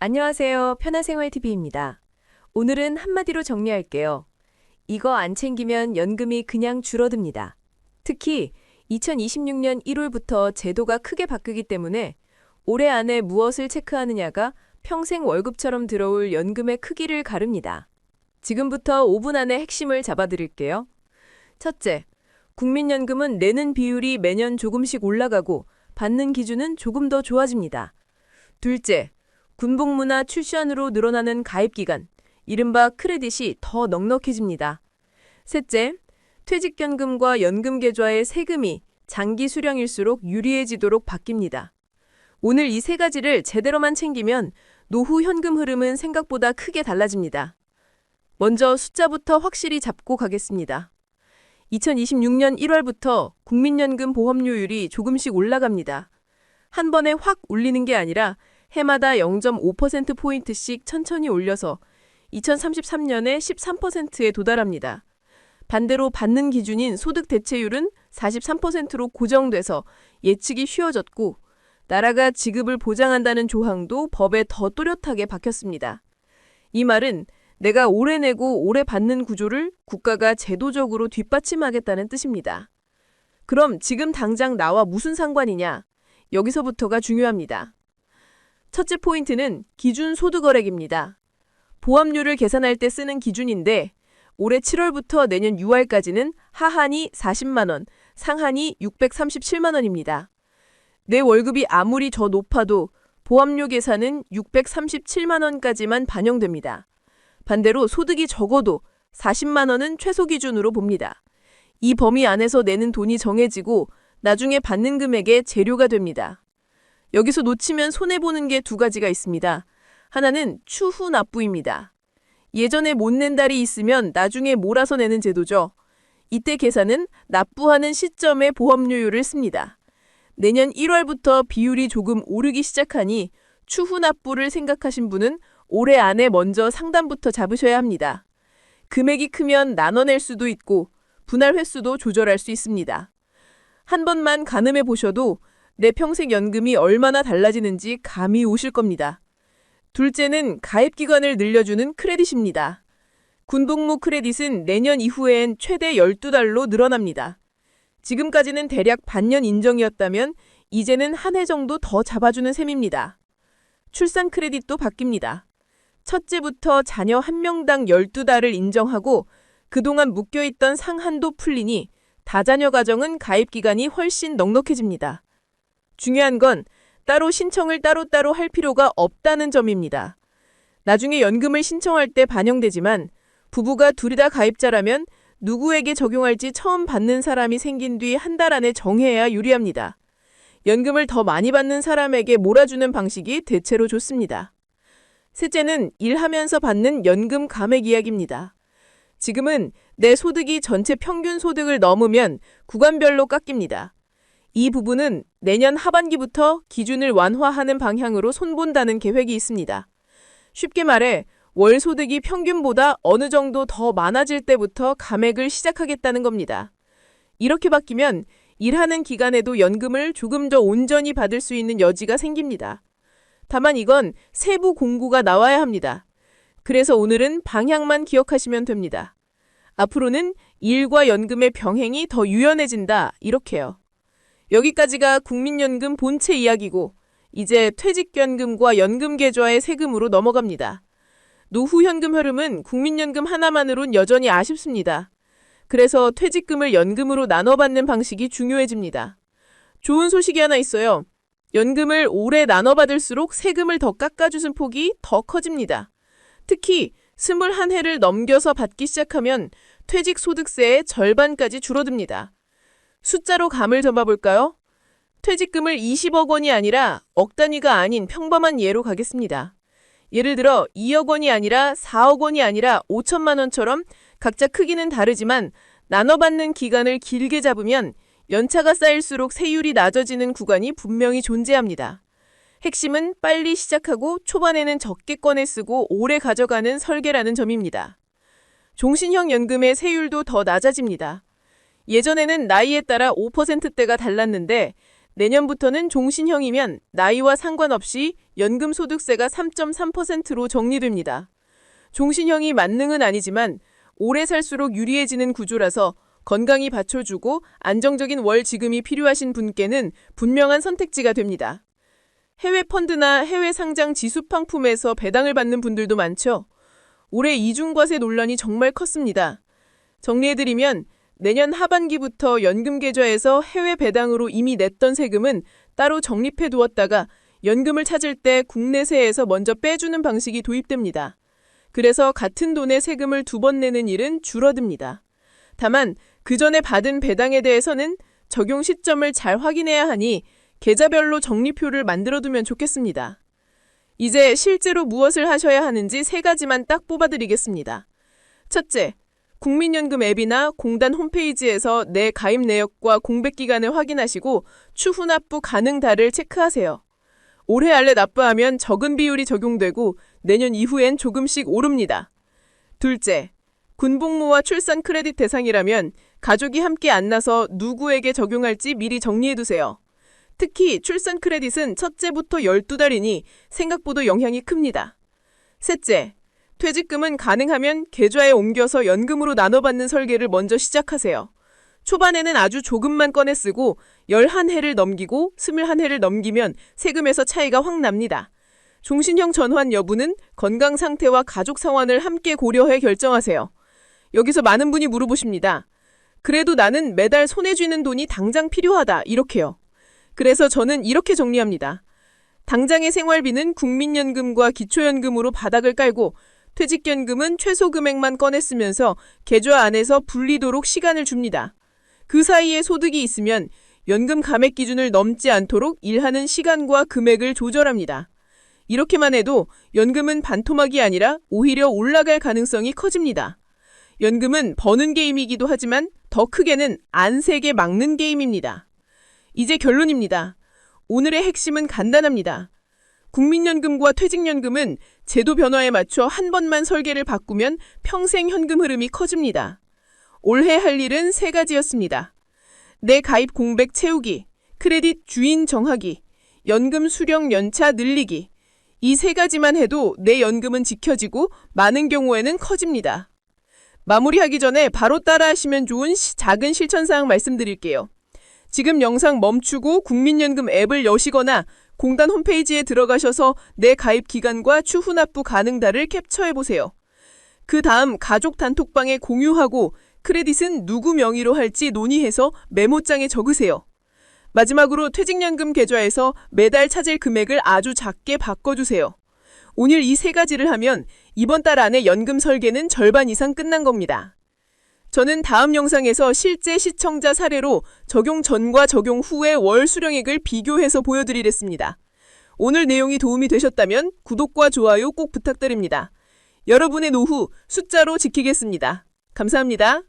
안녕하세요. 편한생활TV입니다. 오늘은 한마디로 정리할게요. 이거 안 챙기면 연금이 그냥 줄어듭니다. 특히 2026년 1월부터 제도가 크게 바뀌기 때문에 올해 안에 무엇을 체크하느냐가 평생 월급처럼 들어올 연금의 크기를 가릅니다. 지금부터 5분 안에 핵심을 잡아드릴게요. 첫째, 국민연금은 내는 비율이 매년 조금씩 올라가고 받는 기준은 조금 더 좋아집니다. 둘째, 군복무나 출시안으로 늘어나는 가입기간, 이른바 크레딧이 더 넉넉해집니다. 셋째, 퇴직연금과 연금 계좌의 세금이 장기 수령일수록 유리해지도록 바뀝니다. 오늘 이 세 가지를 제대로만 챙기면 노후 현금 흐름은 생각보다 크게 달라집니다. 먼저 숫자부터 확실히 잡고 가겠습니다. 2026년 1월부터 국민연금 보험료율이 조금씩 올라갑니다. 한 번에 확 올리는 게 아니라 해마다 0.5%포인트씩 천천히 올려서 2033년에 13%에 도달합니다. 반대로 받는 기준인 소득 대체율은 43%로 고정돼서 예측이 쉬워졌고 나라가 지급을 보장한다는 조항도 법에 더 또렷하게 박혔습니다. 이 말은 내가 오래 내고 오래 받는 구조를 국가가 제도적으로 뒷받침하겠다는 뜻입니다. 그럼 지금 당장 나와 무슨 상관이냐? 여기서부터가 중요합니다. 첫째 포인트는 기준 소득거래입니다. 보험료를 계산할 때 쓰는 기준인데 올해 7월부터 내년 6월까지는 하한이 40만 원, 상한이 637만 원입니다. 내 월급이 아무리 더 높아도 보험료 계산은 637만 원까지만 반영됩니다. 반대로 소득이 적어도 40만 원은 최소 기준으로 봅니다. 이 범위 안에서 내는 돈이 정해지고 나중에 받는 금액의 재료가 됩니다. 여기서 놓치면 손해보는 게 두 가지가 있습니다. 하나는 추후 납부입니다. 예전에 못 낸 달이 있으면 나중에 몰아서 내는 제도죠. 이때 계산은 납부하는 시점에 보험료율을 씁니다. 내년 1월부터 비율이 조금 오르기 시작하니 추후 납부를 생각하신 분은 올해 안에 먼저 상담부터 잡으셔야 합니다. 금액이 크면 나눠낼 수도 있고 분할 횟수도 조절할 수 있습니다. 한 번만 가늠해 보셔도 내 평생 연금이 얼마나 달라지는지 감이 오실 겁니다. 둘째는 가입 기간을 늘려주는 크레딧입니다. 군복무 크레딧은 내년 이후엔 최대 12달로 늘어납니다. 지금까지는 대략 반년 인정이었다면 이제는 한 해 정도 더 잡아주는 셈입니다. 출산 크레딧도 바뀝니다. 첫째부터 자녀 한 명당 12달을 인정하고 그동안 묶여있던 상한도 풀리니 다자녀 가정은 가입 기간이 훨씬 넉넉해집니다. 중요한 건 따로 신청을 따로따로 할 필요가 없다는 점입니다. 나중에 연금을 신청할 때 반영되지만 부부가 둘이 다 가입자라면 누구에게 적용할지 처음 받는 사람이 생긴 뒤 한 달 안에 정해야 유리합니다. 연금을 더 많이 받는 사람에게 몰아주는 방식이 대체로 좋습니다. 셋째는 일하면서 받는 연금 감액 이야기입니다. 지금은 내 소득이 전체 평균 소득을 넘으면 구간별로 깎입니다. 이 부분은 내년 하반기부터 기준을 완화하는 방향으로 손본다는 계획이 있습니다. 쉽게 말해 월 소득이 평균보다 어느 정도 더 많아질 때부터 감액을 시작하겠다는 겁니다. 이렇게 바뀌면 일하는 기간에도 연금을 조금 더 온전히 받을 수 있는 여지가 생깁니다. 다만 이건 세부 공고가 나와야 합니다. 그래서 오늘은 방향만 기억하시면 됩니다. 앞으로는 일과 연금의 병행이 더 유연해진다 이렇게요. 여기까지가 국민연금 본체 이야기고 이제 퇴직연금과 연금계좌의 세금으로 넘어갑니다. 노후 현금 흐름은 국민연금 하나만으론 여전히 아쉽습니다. 그래서 퇴직금을 연금으로 나눠받는 방식이 중요해집니다. 좋은 소식이 하나 있어요. 연금을 오래 나눠받을수록 세금을 더 깎아주는 폭이 더 커집니다. 특히 21해를 넘겨서 받기 시작하면 퇴직소득세의 절반까지 줄어듭니다. 숫자로 감을 잡아볼까요? 퇴직금을 20억 원이 아니라 억 단위가 아닌 평범한 예로 가겠습니다. 예를 들어 2억 원이 아니라 4억 원이 아니라 5천만 원처럼 각자 크기는 다르지만 나눠받는 기간을 길게 잡으면 연차가 쌓일수록 세율이 낮아지는 구간이 분명히 존재합니다. 핵심은 빨리 시작하고 초반에는 적게 꺼내 쓰고 오래 가져가는 설계라는 점입니다. 종신형 연금의 세율도 더 낮아집니다. 예전에는 나이에 따라 5%대가 달랐는데 내년부터는 종신형이면 나이와 상관없이 연금소득세가 3.3%로 정리됩니다. 종신형이 만능은 아니지만 오래 살수록 유리해지는 구조라서 건강히 받쳐주고 안정적인 월 지금이 필요하신 분께는 분명한 선택지가 됩니다. 해외 펀드나 해외 상장 지수팡품에서 배당을 받는 분들도 많죠. 올해 이중과세 논란이 정말 컸습니다. 정리해드리면 내년 하반기부터 연금 계좌에서 해외 배당으로 이미 냈던 세금은 따로 적립해 두었다가 연금을 찾을 때 국내세에서 먼저 빼주는 방식이 도입됩니다. 그래서 같은 돈의 세금을 두 번 내는 일은 줄어듭니다. 다만 그 전에 받은 배당에 대해서는 적용 시점을 잘 확인해야 하니 계좌별로 적립표를 만들어두면 좋겠습니다. 이제 실제로 무엇을 하셔야 하는지 세 가지만 딱 뽑아드리겠습니다. 첫째, 국민연금 앱이나 공단 홈페이지에서 내 가입 내역과 공백 기간을 확인하시고 추후 납부 가능다를 체크하세요. 올해 안에 납부하면 적은 비율이 적용되고 내년 이후엔 조금씩 오릅니다. 둘째, 군복무와 출산 크레딧 대상이라면 가족이 함께 안 나서 누구에게 적용할지 미리 정리해두세요. 특히 출산 크레딧은 첫째부터 12달이니 생각보다 영향이 큽니다. 셋째, 퇴직금은 가능하면 계좌에 옮겨서 연금으로 나눠받는 설계를 먼저 시작하세요. 초반에는 아주 조금만 꺼내 쓰고 11해를 넘기고 21해를 넘기면 세금에서 차이가 확 납니다. 종신형 전환 여부는 건강 상태와 가족 상황을 함께 고려해 결정하세요. 여기서 많은 분이 물어보십니다. 그래도 나는 매달 손에 쥐는 돈이 당장 필요하다. 이렇게요. 그래서 저는 이렇게 정리합니다. 당장의 생활비는 국민연금과 기초연금으로 바닥을 깔고 퇴직연금은 최소 금액만 꺼내 쓰면서 계좌 안에서 불리도록 시간을 줍니다. 그 사이에 소득이 있으면 연금 감액 기준을 넘지 않도록 일하는 시간과 금액을 조절합니다. 이렇게만 해도 연금은 반토막이 아니라 오히려 올라갈 가능성이 커집니다. 연금은 버는 게임이기도 하지만 더 크게는 안 세게 막는 게임입니다. 이제 결론입니다. 오늘의 핵심은 간단합니다. 국민연금과 퇴직연금은 제도 변화에 맞춰 한 번만 설계를 바꾸면 평생 현금 흐름이 커집니다. 올해 할 일은 세 가지였습니다. 내 가입 공백 채우기, 크레딧 주인 정하기, 연금 수령 연차 늘리기. 이 세 가지만 해도 내 연금은 지켜지고 많은 경우에는 커집니다. 마무리하기 전에 바로 따라하시면 좋은 시- 작은 실천사항 말씀드릴게요. 지금 영상 멈추고 국민연금 앱을 여시거나 공단 홈페이지에 들어가셔서 내 가입 기간과 추후 납부 가능다를 캡처해 보세요. 그 다음 가족 단톡방에 공유하고 크레딧은 누구 명의로 할지 논의해서 메모장에 적으세요. 마지막으로 퇴직연금 계좌에서 매달 찾을 금액을 아주 작게 바꿔주세요. 오늘 이 세 가지를 하면 이번 달 안에 연금 설계는 절반 이상 끝난 겁니다. 저는 다음 영상에서 실제 시청자 사례로 적용 전과 적용 후의 월 수령액을 비교해서 보여드리겠습니다. 오늘 내용이 도움이 되셨다면 구독과 좋아요 꼭 부탁드립니다. 여러분의 노후 숫자로 지키겠습니다. 감사합니다.